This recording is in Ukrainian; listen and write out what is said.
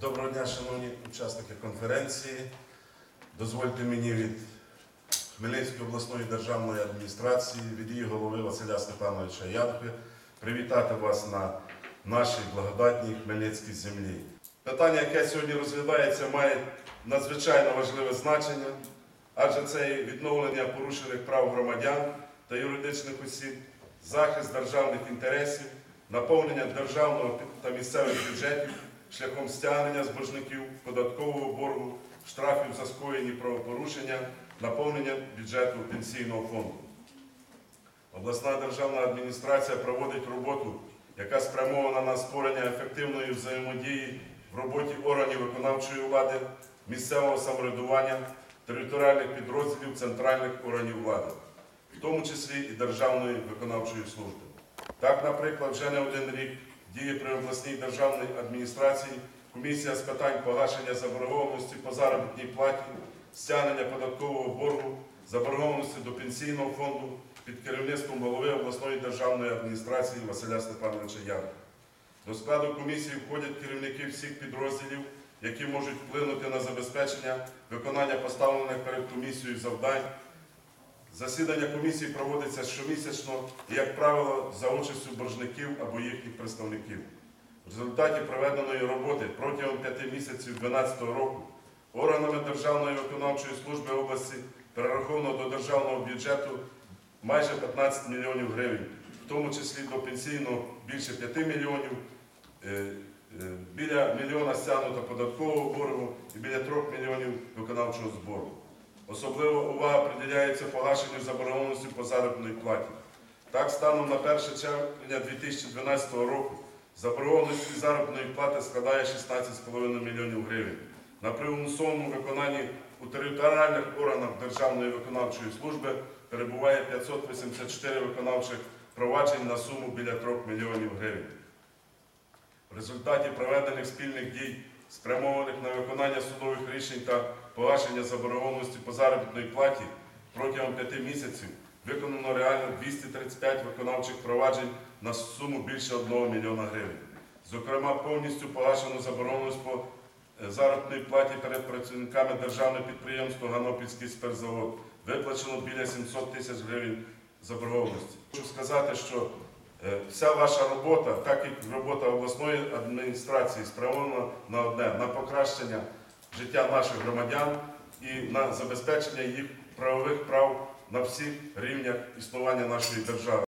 Доброго дня, шановні учасники конференції. Дозвольте мені від Хмельницької обласної державної адміністрації, від її голови Василя Степановича Янки привітати вас на нашій благодатній Хмельницькій землі. Питання, яке сьогодні розглядається, має надзвичайно важливе значення, адже це є відновлення порушених прав громадян та юридичних осіб, захист державних інтересів, наповнення державного та місцевих бюджетів шляхом стягнення з боржників податкового боргу, штрафів за скоєні правопорушення, наповнення бюджету пенсійного фонду. Обласна державна адміністрація проводить роботу, яка спрямована на створення ефективної взаємодії в роботі органів виконавчої влади, місцевого самоврядування, територіальних підрозділів центральних органів влади, в тому числі і Державної виконавчої служби. Так, наприклад, вже не один рік діє при обласній державній адміністрації комісія з питань погашення заборгованості по заробітній платі, стягнення податкового боргу, заборгованості до пенсійного фонду під керівництвом голови обласної державної адміністрації Василя Степановича Ярка. До складу комісії входять керівники всіх підрозділів, які можуть вплинути на забезпечення виконання поставлених перед комісією завдань. Засідання комісії проводиться щомісячно і, як правило, за участю боржників або їхніх представників. В результаті проведеної роботи протягом п'яти місяців 2012 року органами Державної виконавчої служби області перераховано до державного бюджету майже 15 мільйонів гривень, в тому числі до пенсійного більше 5 мільйонів, е, е, біля мільйона стягнуто податкового боргу і біля 3 мільйонів виконавчого збору. Особлива увага приділяється погашенню заборгованості по заробітній платі. Так, станом на 1 червня 2012 року заборгованість заробітної плати складає 16,5 мільйонів гривень. На примусовому виконанні у територіальних органах Державної виконавчої служби перебуває 584 виконавчих проваджень на суму біля 3 мільйонів гривень. В результаті проведених спільних дій, спрямованих на виконання судових рішень та погашення заборгованості по заробітній платі протягом п'яти місяців виконано реально 235 виконавчих проваджень на суму більше 1 мільйона гривень. Зокрема, повністю погашено заборгованість по е, заробітній платі перед працівниками державного підприємства Ганопільський спиртзавод. Виплачено біля 700 тисяч гривень заборгованості. Хочу сказати, що Вся ваша робота, так як робота обласної адміністрації, спрямована на одне на покращення життя наших громадян і на забезпечення їх правових прав на всіх рівнях існування нашої держави.